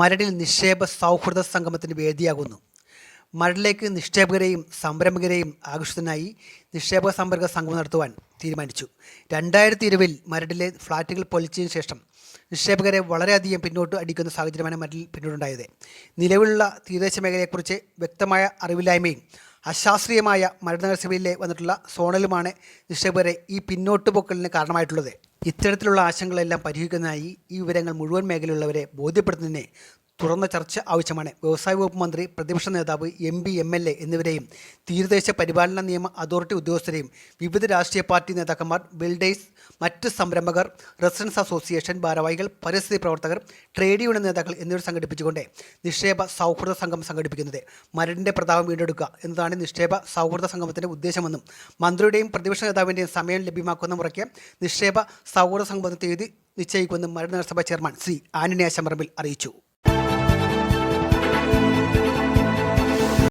മരടിൽ നിക്ഷേപ സൗഹൃദ സംഗമത്തിന് വേദിയാകുന്നു. മരടിലേക്ക് നിക്ഷേപകരെയും സംരംഭകരെയും ആകർഷിതനായി നിക്ഷേപക സമ്പർക്ക സംഗമം നടത്തുവാൻ തീരുമാനിച്ചു. രണ്ടായിരത്തി ഇരുപതിൽ മരടിലെ ഫ്ളാറ്റുകൾ പൊളിച്ചതിന് ശേഷം നിക്ഷേപകരെ വളരെയധികം പിന്നോട്ട് അടിക്കുന്ന സാഹചര്യമാണ് മരടിൽ പിന്നീടുണ്ടായത് നിലവിലുള്ള തീരദേശ മേഖലയെക്കുറിച്ച് വ്യക്തമായ അറിവില്ലായ്മയും അശാസ്ത്രീയമായ മരട് നഗരസഭയിലെ വന്നിട്ടുള്ള സോണലുമാണ് നിക്ഷേപകരെ ഈ പിന്നോട്ട് പൊക്കലിന് കാരണമായിട്ടുള്ളത്. ഇത്തരത്തിലുള്ള ആശങ്കകളെല്ലാം പരിഹരിക്കുന്നതിനായി ഈ വിവരങ്ങൾ മുഴുവൻ മേഖലയിലുള്ളവരെ ബോധ്യപ്പെടുത്തുന്നതിന് തുറന്ന ചർച്ച ആവശ്യമാണ്. വ്യവസായ വകുപ്പ് മന്ത്രി പ്രതിപക്ഷ നേതാവ് M P M L A എന്നിവരെയും തീരദേശ പരിപാലന നിയമ അതോറിറ്റി ഉദ്യോഗസ്ഥരെയും വിവിധ രാഷ്ട്രീയ പാർട്ടി നേതാക്കന്മാർ ബിൽഡേഴ്സ് മറ്റ് സംരംഭകർ റെസിഡൻസ് അസോസിയേഷൻ ഭാരവാഹികൾ പരിസ്ഥിതി പ്രവർത്തകർ ട്രേഡ് യൂണിയൻ നേതാക്കൾ എന്നിവർ സംഘടിപ്പിച്ചുകൊണ്ട് നിക്ഷേപ സൗഹൃദ സംഘം സംഘടിപ്പിക്കുന്നത്. മരടിന്റെ പ്രതാപം വീണ്ടെടുക്കുക എന്നതാണ് നിക്ഷേപ സൗഹൃദ സംഗമത്തിന്റെ ഉദ്ദേശമെന്നും മന്ത്രിയുടെയും പ്രതിപക്ഷ നേതാവിന്റെയും സമയം ലഭ്യമാക്കുന്ന മുറയ്ക്ക് നിക്ഷേപ സൗഹൃദ സംഗമത്തിന് തീയതി നിശ്ചയിക്കുമെന്നും മരട് നഗരസഭ ചെയർമാൻ ശ്രീ ആന്റണി അശംറമ്പിൽ അറിയിച്ചു.